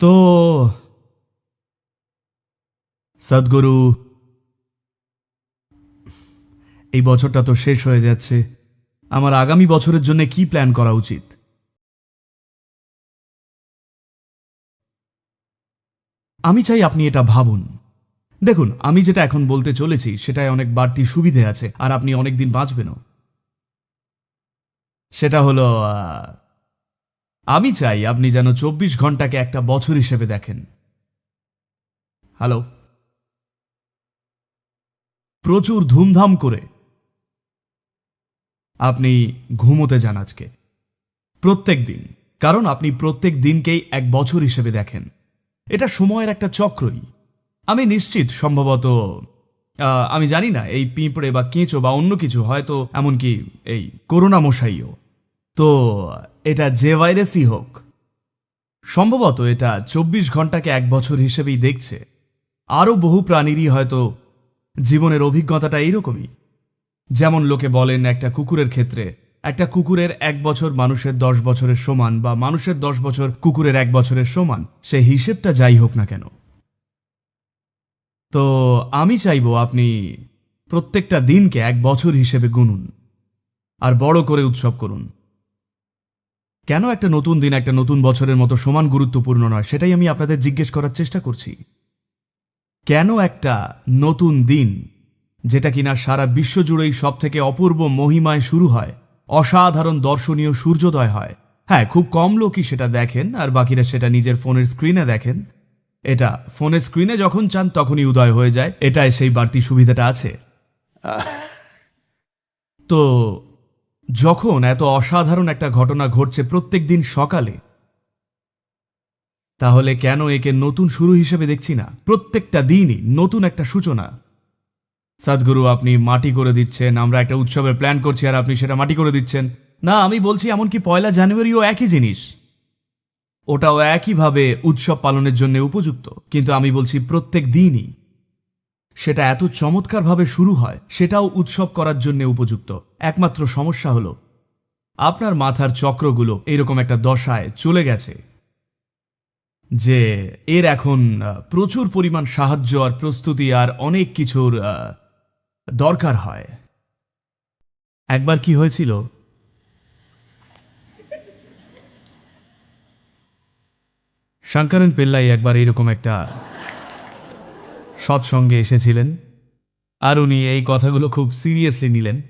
তো সদ্গুরু এই বছরটা তো শেষ হয়ে যাচ্ছে। আমার আগামী বছরের জন্য কি প্ল্যান করা উচিত? আমি চাই আপনি এটা ভাবুন। দেখুন, আমি যেটা এখন বলতে চলেছি, সেটায় অনেক বাড়তি সুবিধে আছে, আর আপনি অনেক দিন বাঁচবেনও। সেটা হলো আমি চাই আপনি যেন চব্বিশ ঘন্টাকে একটা বছর হিসেবে দেখেন। হ্যালো? প্রচুর ধুমধাম করে। আপনি ঘুমোতে যান আজকে। প্রত্যেক দিন। কারণ আপনি প্রত্যেক দিনকেই এক বছর হিসেবে দেখেন। এটা সময়ের একটা চক্রই। আমি নিশ্চিত সম্ভবত আমি জানি না, এই পিঁপড়ে বা কেঁচো বা অন্য কিছু, হয়তো এমনকি এই করোনা মশাইও তো এটা যে ভাইরাসই হোক, সম্ভবত এটা চব্বিশ ঘন্টাকে এক বছর হিসেবেই দেখছে। আরও বহু প্রাণীরই হয়তো জীবনের অভিজ্ঞতাটা এইরকমই। যেমন লোকে বলেন একটা কুকুরের ক্ষেত্রে, একটা কুকুরের এক বছর মানুষের দশ বছরের সমান বা মানুষের দশ বছর কুকুরের এক বছরের সমান, সে হিসেবটা যাই হোক না কেন। তো আমি চাইব আপনি প্রত্যেকটা দিনকে এক বছর হিসেবে গুনুন আর বড় করে উৎসব করুন। কেন একটা নতুন দিন, একটা নতুন বছরের মতো সমান গুরুত্বপূর্ণ নয়? সেটাই আমি আপনাদের জিজ্ঞেস করার চেষ্টা করছি। কেন একটা নতুন দিন, যেটা কিনা সারা বিশ্ব জুড়েই সব থেকে অপূর্ব মহিমায় শুরু হয়, অসাধারণ দর্শনীয় সূর্যোদয় হয়? হ্যাঁ খুব কম লোকই সেটা দেখেন, আর বাকিরা সেটা নিজের ফোনের স্ক্রিনে দেখেন। এটা ফোনের স্ক্রিনে যখন চান তখনই উদয় হয়ে যায়, এটাই সেই বাড়তি সুবিধাটা আছে। তো যখন এত অসাধারণ একটা ঘটনা ঘটছে প্রত্যেক দিন সকালে, তাহলে কেন একে নতুন শুরু হিসেবে দেখছি না? প্রত্যেকটা দিনই নতুন একটা সূচনা। সাদগুরু, আপনি মাটি করে দিচ্ছেন, আমরা একটা উৎসবের প্ল্যান করছি আর আপনি সেটা মাটি করে দিচ্ছেন। না, আমি বলছি এমনকি পয়লা জানুয়ারিও একই জিনিস। ওটাও একইভাবে উৎসব পালনের জন্য উপযুক্ত। কিন্তু আমি বলছি প্রত্যেক দিনই সেটা এত চমৎকারভাবে শুরু হয়, সেটাও উৎসব করার জন্য উপযুক্ত। একমাত্র সমস্যা হলো, আপনার মাথার চক্রগুলো এরকম একটা দশায় চলে গেছে, যে এর এখন প্রচুর পরিমাণ সাহায্য আর প্রস্তুতি আর অনেক কিছুর দরকার হয়। একবার কি হয়েছিল? শঙ্করন পেল্লাই একবার এরকম একটা সৎসঙ্গে এসেছিলেন। আর উনি এই কথাগুলো খুব সিরিয়াসলি নিলেন।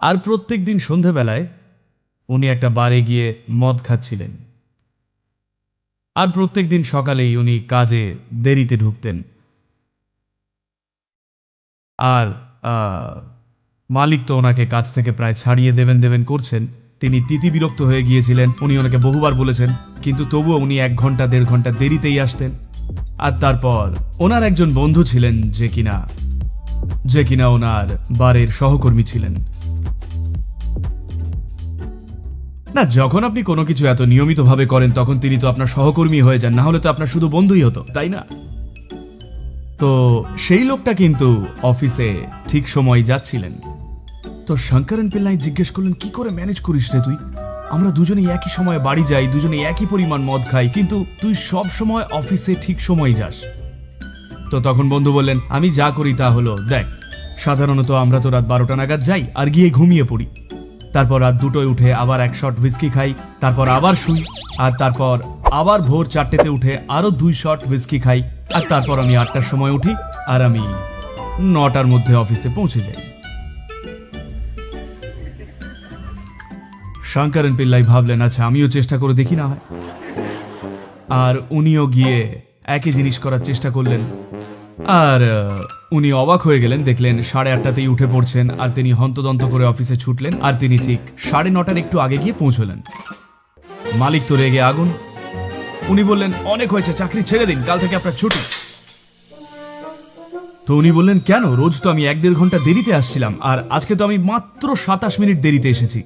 আর প্রত্যেক দিন সন্ধেবেলায় উনি একটা বারে গিয়ে মদ খাচ্ছিলেন। আর প্রত্যেক দিন সকালেই উনি কাজে দেরিতে ঢুকতেন। আর মালিক তো ওনাকে কাজ থেকে প্রায় ছাড়িয়ে দেবেন দেবেন করছেন। তিনি তিতি বিরক্ত হয়ে গিয়েছিলেন। উনি ওনাকে বহুবার বলেছেন, কিন্তু তবুও উনি এক ঘণ্টা, দেড় ঘণ্টা দেরিতেই আসতেন। আর তারপর ওনার একজন বন্ধু ছিলেন যে কিনা যে কিনা ওনার বারের সহকর্মী ছিলেন। না, যখন আপনি কোনো কিছু এত নিয়মিতভাবে করেন, তখন তিনি তো আপনার সহকর্মী হয়ে যান, না হলে তো আপনার শুধু বন্ধুই হতো, তাই না? তো সেই লোকটা কিন্তু অফিসে ঠিক সময় যাচ্ছিলেন। তো শঙ্করন পিল্লাই জিজ্ঞেস করলেন, কি করে ম্যানেজ করিস রে তুই? আমরা দুজনেই একই সময়ে বাড়ি যাই, দুজনেই একই পরিমাণ মদ খাই, কিন্তু তুই সব সময় অফিসে ঠিক সময় যাস। তো তখন বন্ধু বললেন, আমি যা করি তা হলো, দেখ, সাধারণত আমরা তো রাত বারোটা নাগাদ যাই আর গিয়ে ঘুমিয়ে পড়ি। তারপর রাত দুটোয় উঠে আবার এক শট হুইস্কি খাই, তারপর আবার শুই, আর তারপর আবার ভোর চারটেতে উঠে আরও দুই শট হুইস্কি খাই, আর তারপর আমি আটটার সময় উঠি আর আমি নটার মধ্যে অফিসে পৌঁছে যাই। শঙ্করন পিল্লাই ভাবলেন আচ্ছা আমিও চেষ্টা করে দেখি না হয়। আর উনিও গিয়ে একই জিনিস করার চেষ্টা করলেন। আর উনি অবাক হয়ে গেলেন, দেখলেন সাড়ে আটটাতেই উঠে পড়ছেন আর তিনি হন্তদন্ত করে অফিসে ছুটলেন আর তিনি ঠিক সাড়ে নটার একটু আগে গিয়ে পৌঁছলেন। মালিক তো রেগে আগুন। উনি বললেন, অনেক হয়েছে, চাকরি ছেড়ে দিন, কাল থেকে আপনার ছুটি। তো উনি বললেন, কেন? রোজ তো আমি এক দেড় ঘণ্টা দেরিতে আসছিলাম, আর আজকে তো আমি মাত্র সাতাশ মিনিট দেরিতে এসেছি।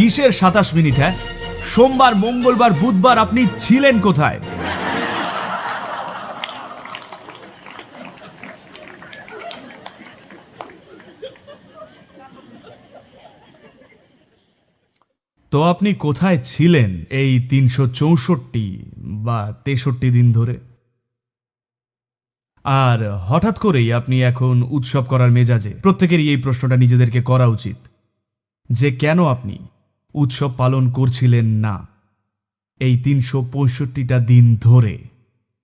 কিসের সাতাশ মিনিট হ্যাঁ? সোমবার, মঙ্গলবার, বুধবার আপনি ছিলেন কোথায়? তো আপনি কোথায় ছিলেন এই তিনশো চৌষট্টি বা তেষট্টি দিন ধরে? আর হঠাৎ করেই আপনি এখন উৎসব করার মেজাজে? প্রত্যেকেরই এই প্রশ্নটা নিজেদেরকে করা উচিত। যে কেন আপনি উৎসব পালন করছিলেন না। এই তিনশো পঁয়ষট্টিটা দিন ধরে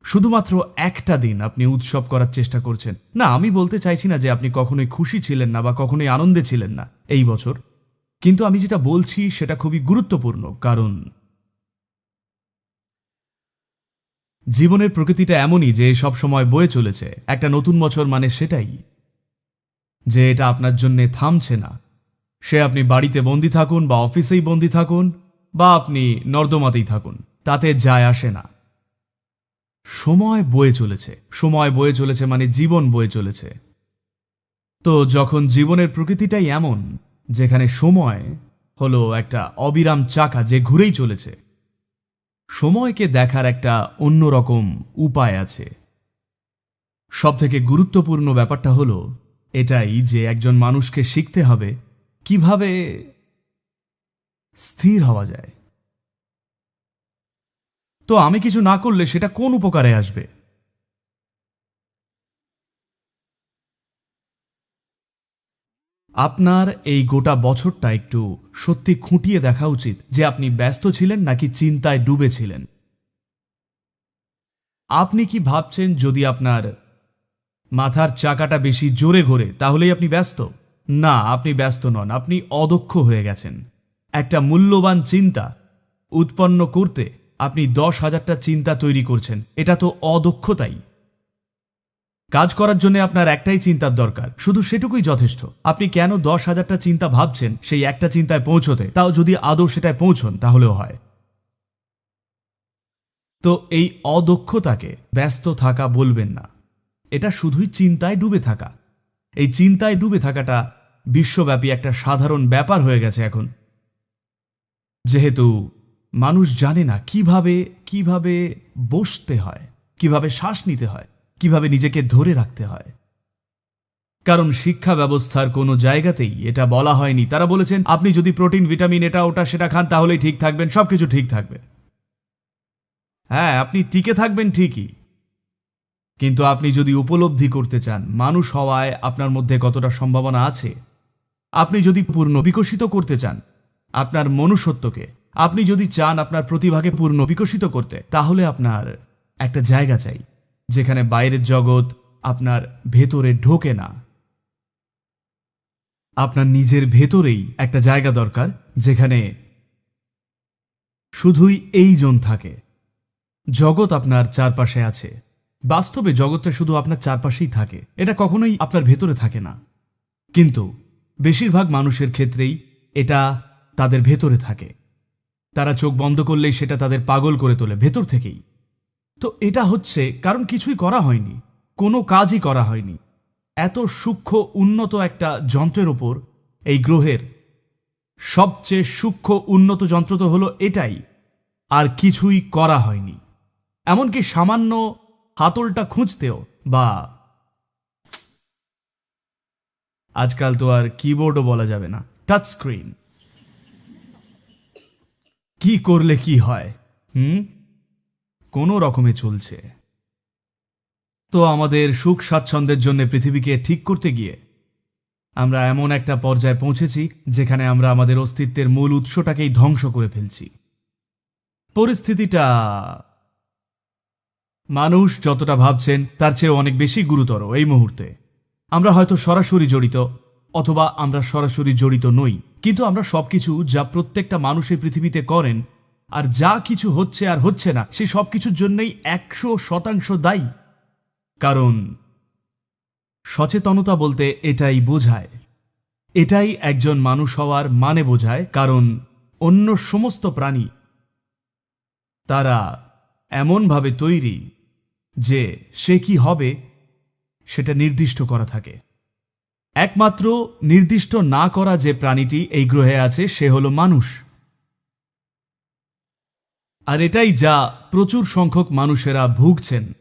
শুধুমাত্র একটা দিন আপনি উৎসব করার চেষ্টা করছেন। না, আমি বলতে চাইছি না যে আপনি কখনোই খুশি ছিলেন না বা কখনোই আনন্দে ছিলেন না এই বছর। কিন্তু আমি যেটা বলছি সেটা খুবই গুরুত্বপূর্ণ, কারণ জীবনের প্রকৃতিটা এমনই যে সব সময় বয়ে চলেছে। একটা নতুন বছর মানে সেটাই, যে এটা আপনার জন্য থামছে না। সে আপনি বাড়িতে বন্দি থাকুন বা অফিসেই বন্দি থাকুন বা আপনি নর্দমাতেই থাকুন, তাতে যায় আসে না। সময় বয়ে চলেছে, সময় বয়ে চলেছে মানে জীবন বয়ে চলেছে। তো যখন জীবনের প্রকৃতিটাই এমন, যেখানে সময় হলো একটা অবিরাম চাকা যে ঘুরেই চলেছে, সময়কে দেখার একটা অন্যরকম উপায় আছে। সবথেকে গুরুত্বপূর্ণ ব্যাপারটা হলো এটাই যে একজন মানুষকে শিখতে হবে কীভাবে স্থির হওয়া যায়? তো আমি কিছু না করলে সেটা কোন উপকারে আসবে? আপনার এই গোটা বছরটা একটু সত্যি খুঁটিয়ে দেখা উচিত যে আপনি ব্যস্ত ছিলেন নাকি চিন্তায় ডুবে ছিলেন আপনি কি ভাবছেন যদি আপনার মাথার চাকাটা বেশি জোরে ঘোরে, তাহলেই আপনি ব্যস্ত? না, আপনি ব্যস্ত নন, আপনি অদক্ষ হয়ে গেছেন। একটা মূল্যবান চিন্তা উৎপন্ন করতে আপনি দশ হাজারটা চিন্তা তৈরি করছেন, এটা তো অদক্ষতাই। কাজ করার জন্য আপনার একটাই চিন্তার দরকার, শুধু সেটুকুই যথেষ্ট। আপনি কেন দশ হাজারটা চিন্তা ভাবছেন, সেই একটা চিন্তায় পৌঁছতে? তাও যদি আদৌ সেটায় পৌঁছন, তাহলেও হয়। তো এই অদক্ষতাকে ব্যস্ত থাকা বলবেন না। এটা শুধুই চিন্তায় ডুবে থাকা। এই চিন্তায় ডুবে থাকাটা বিশ্বব্যাপী একটা সাধারণ ব্যাপার হয়ে গেছে এখন। যেহেতু মানুষ জানে না কীভাবে কীভাবে বসতে হয়, কীভাবে শ্বাস নিতে হয়, কীভাবে নিজেকে ধরে রাখতে হয়। কারণ শিক্ষা ব্যবস্থার কোনো জায়গাতেই এটা বলা হয়নি। তারা বলেছেন, আপনি যদি প্রোটিন, ভিটামিন, এটা, ওটা, সেটা খান, তাহলেই ঠিক থাকবেন, সবকিছু ঠিক থাকবে। হ্যাঁ আপনি টিকে থাকবেন ঠিকই কিন্তু আপনি যদি উপলব্ধি করতে চান, মানুষ হওয়ায় আপনার মধ্যে কতটা সম্ভাবনা আছে? আপনি যদি পূর্ণ বিকশিত করতে চান, আপনার মনুষ্যত্বকে, আপনি যদি চান আপনার প্রতিভাকে পূর্ণ বিকশিত করতে, তাহলে আপনার একটা জায়গা চাই, যেখানে বাইরের জগৎ আপনার ভেতরে ঢোকে না। আপনার নিজের ভেতরেই একটা জায়গা দরকার, যেখানে শুধুই এই জন থাকে। জগৎ আপনার চারপাশে আছে। বাস্তবে জগৎটা শুধু আপনার চারপাশেই থাকে। এটা কখনোই আপনার ভেতরে থাকে না। কিন্তু বেশিরভাগ মানুষের ক্ষেত্রেই এটা তাদের ভেতরে থাকে। তারা চোখ বন্ধ করলেই সেটা তাদের পাগল করে তোলে, ভেতর থেকেই। তো এটা হচ্ছে, কারণ কিছুই করা হয়নি, কোনো কাজই করা হয়নি। এত সূক্ষ্ম, উন্নত একটা যন্ত্রের ওপর এই গ্রহের সবচেয়ে সূক্ষ্ম, উন্নত যন্ত্র তো হলো এটাই, আর কিছুই করা হয়নি। এমনকি সামান্য হাতলটা খুঁজতেও, বা আজকাল তো আর কিবোর্ডও বলা যাবে না টাচ স্ক্রিন কি করলে কি হয়, হুম? কোনো রকমে চলছে। তো আমাদের সুখ স্বাচ্ছন্দ্যের জন্য পৃথিবীকে ঠিক করতে গিয়ে, আমরা এমন একটা পর্যায়ে পৌঁছেছি, যেখানে আমরা আমাদের অস্তিত্বের মূল উৎসটাকেই ধ্বংস করে ফেলছি। পরিস্থিতিটা মানুষ যতটা ভাবছেন, তার চেয়ে অনেক বেশি গুরুতর এই মুহূর্তে। আমরা হয়তো সরাসরি জড়িত, অথবা আমরা সরাসরি জড়িত নই, কিন্তু আমরা সবকিছু যা প্রত্যেকটা মানুষ এই পৃথিবীতে করেন, আর যা কিছু হচ্ছে আর হচ্ছে না, সে সব কিছুর জন্যই একশো শতাংশ দায়ী। কারণ সচেতনতা বলতে এটাই বোঝায়। এটাই একজন মানুষ হওয়ার মানে বোঝায়, কারণ অন্য সমস্ত প্রাণী তারা এমনভাবে তৈরি যে সে কি হবে, সেটা নির্দিষ্ট করা থাকে। একমাত্র নির্দিষ্ট না করা যে প্রাণীটি এই গ্রহে আছে, সে হলো মানুষ। আর এটাই যা প্রচুর সংখ্যক মানুষেরা ভুগছেন।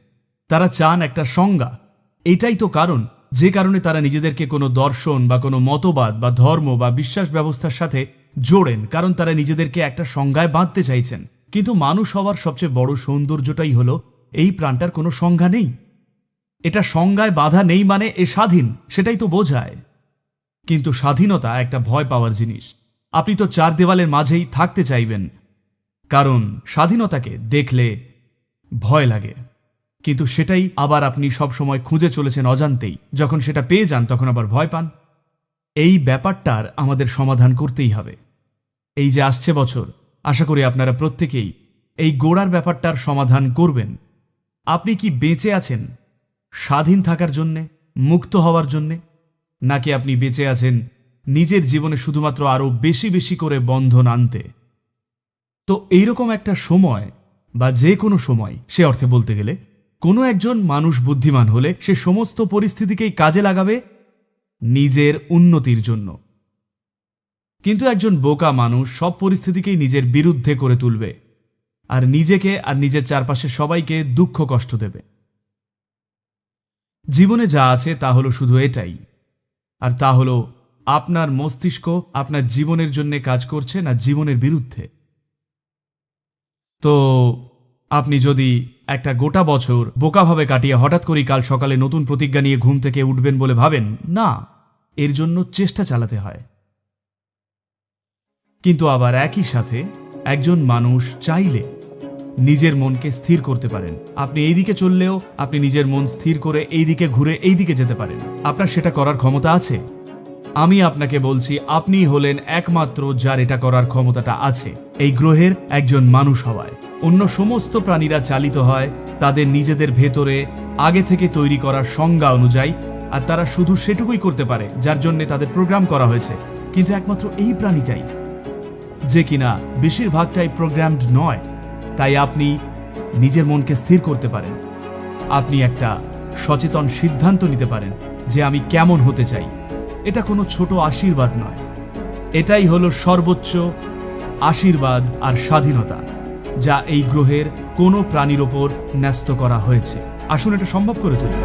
তারা চান একটা সংজ্ঞা। এটাই তো কারণ। যে কারণে তারা নিজেদেরকে কোনো দর্শন বা কোনো মতবাদ বা ধর্ম বা বিশ্বাস ব্যবস্থার সাথে জোড়েন, কারণ তারা নিজেদেরকে একটা সংজ্ঞায় বাঁধতে চাইছেন। কিন্তু মানুষ হওয়ার সবচেয়ে বড় সৌন্দর্যটাই হলো এই প্রাণটার কোনো সংজ্ঞা নেই। এটা সংজ্ঞায় বাধা নেই মানে এ স্বাধীন, সেটাই তো বোঝায়। কিন্তু স্বাধীনতা একটা ভয় পাওয়ার জিনিস। আপনি তো চার দেওয়ালের মাঝেই থাকতে চাইবেন। কারণ স্বাধীনতাকে দেখলে ভয় লাগে। কিন্তু সেটাই আবার আপনি সবসময় খুঁজে চলেছেন অজান্তেই। যখন সেটা পেয়ে যান, তখন আবার ভয় পান। এই ব্যাপারটার আমাদের সমাধান করতেই হবে। এই যে আসছে বছর, আশা করি আপনারা প্রত্যেকেই এই গোড়ার ব্যাপারটার সমাধান করবেন। আপনি কি বেঁচে আছেন? স্বাধীন থাকার জন্যে? মুক্ত হওয়ার জন্যে? নাকি আপনি বেঁচে আছেন নিজের জীবনে শুধুমাত্র আরও বেশি বেশি করে বন্ধন আনতে? তো এইরকম একটা সময়, বা যে কোনো সময়, সে অর্থে বলতে গেলে, কোনো একজন মানুষ বুদ্ধিমান হলে সে সমস্ত পরিস্থিতিকেই কাজে লাগাবে নিজের উন্নতির জন্য। কিন্তু একজন বোকা মানুষ সব পরিস্থিতিকেই নিজের বিরুদ্ধে করে তুলবে। আর নিজেকে আর নিজের চারপাশে সবাইকে দুঃখ কষ্ট দেবে। জীবনে যা আছে তা হলো শুধু এটাই। আর তা হলো আপনার মস্তিষ্ক আপনার জীবনের জন্য কাজ করছে না জীবনের বিরুদ্ধে। তো আপনি যদি একটা গোটা বছর বোকাভাবে কাটিয়ে হঠাৎ করেই কাল সকালে নতুন প্রতিজ্ঞা নিয়ে ঘুম থেকে উঠবেন বলে ভাবেন, না, এর জন্য চেষ্টা চালাতে হয়। কিন্তু আবার একই সাথে একজন মানুষ চাইলে নিজের মনকে স্থির করতে পারেন। আপনি এই দিকে চললেও আপনি নিজের মন স্থির করে এই দিকে ঘুরে এই দিকে যেতে পারেন। আপনার সেটা করার ক্ষমতা আছে? আমি আপনাকে বলছি, আপনি হলেন একমাত্র যার এটা করার ক্ষমতাটা আছে। এই গ্রহের একজন মানুষ হওয়ায়। অন্য সমস্ত প্রাণীরা চালিত হয়, তাদের নিজেদের ভেতরে আগে থেকে তৈরি করা সংজ্ঞা অনুযায়ী, আর তারা শুধু সেটুকুই করতে পারে, যার জন্য তাদের প্রোগ্রাম করা হয়েছে। কিন্তু একমাত্র এই প্রাণীটাই। যে কিনা বেশিরভাগটাই প্রোগ্রামড নয়। তাই আপনি নিজের মনকে স্থির করতে পারেন। আপনি একটা সচেতন সিদ্ধান্ত নিতে পারেন যে আমি কেমন হতে চাই। এটা কোনো ছোট আশীর্বাদ নয়। এটাই হলো সর্বোচ্চ আশীর্বাদ আর স্বাধীনতা, যা এই গ্রহের কোনো প্রাণীর ওপর ন্যস্ত করা হয়েছে। আসুন এটা সম্ভব করে তুলি।